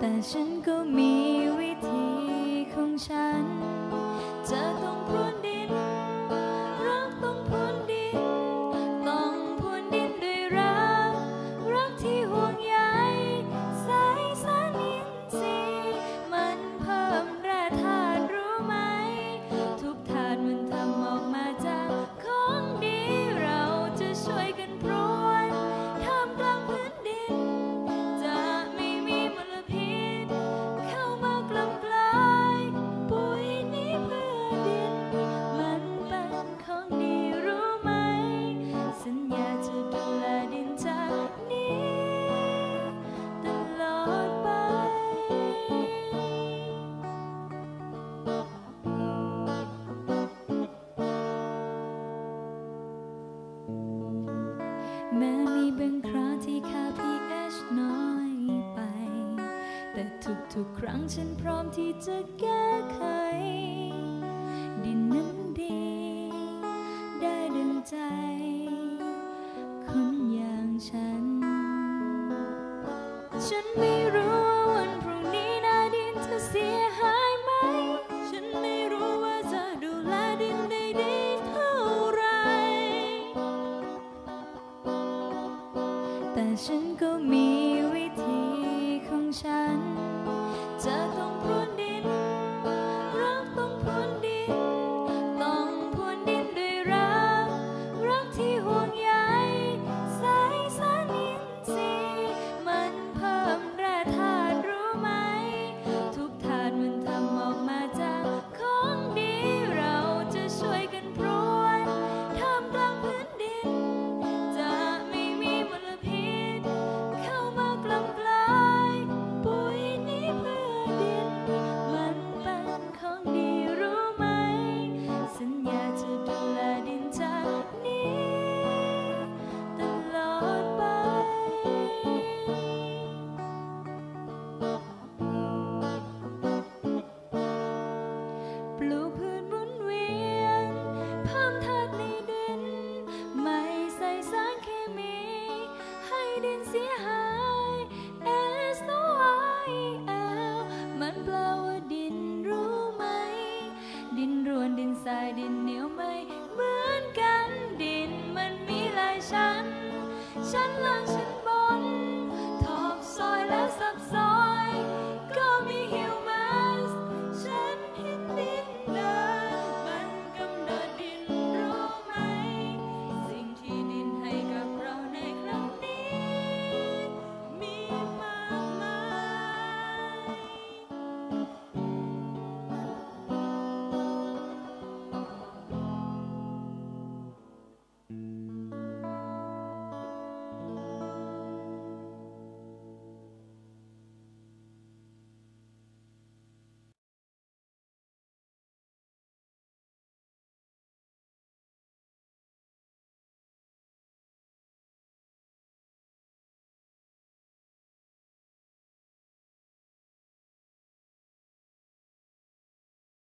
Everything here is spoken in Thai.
แต่ฉันก็มีวิธีของฉัน จะต้อง ทุกครั้งฉันพร้อมที่จะแก้ไข ดินนั้นดี ได้ดึงใจ คนอย่างฉัน ฉันไม่รู้วันพ อนเปล่าว่าดินรู้ไหม ดินรวนดินทรายดินเหนียวไหมเหมือนกันดินมันมีหลายชั้น ชั้นละ